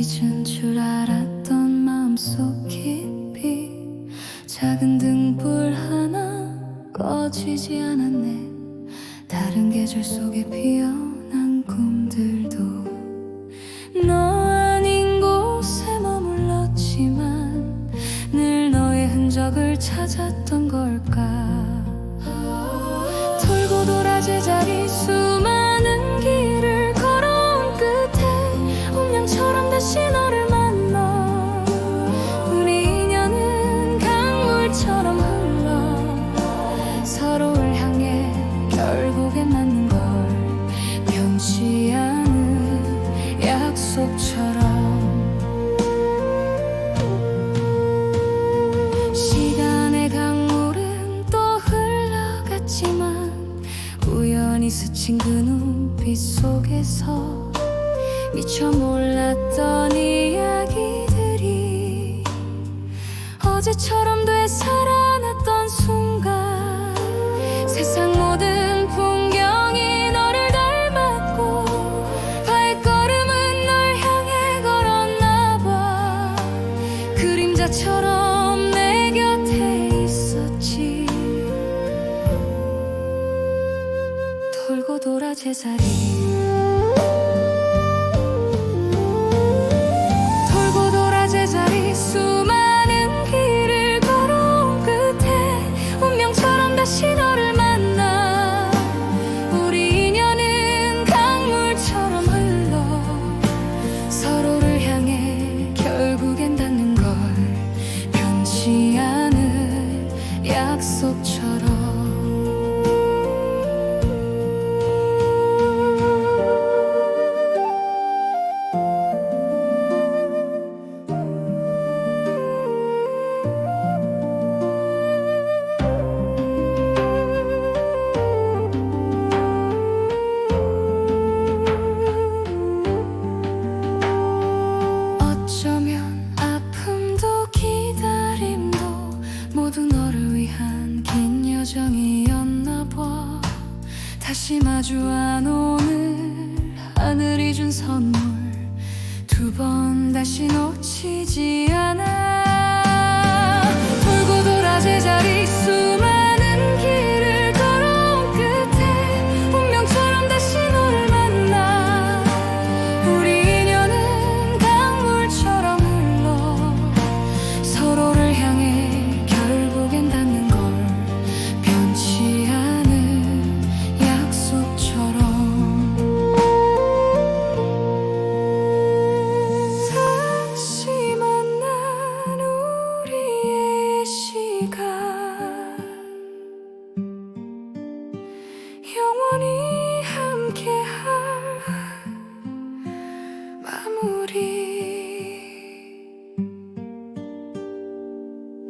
잊은 줄 알았던 마음속 깊이 작은 등불 하나 꺼지지 않았네. 다른 계절 속에 피어난 꿈들도 너 아닌 곳에 머물렀지만 늘 너의 흔적을 찾았던 걸까? 돌고 돌아 제자리 수 약속처럼 시간의 강물은 또 흘러갔지만 우연히 스친 그 눈빛 속에서 미처 몰랐던 이야기들이 어제처럼 되살아났던 순간 그림자처럼 내 곁에 있었지. 돌고 돌아 제자리 약속처럼 다시 마주한 오늘 하늘이 준 선물 두 번 다시 놓치지 않아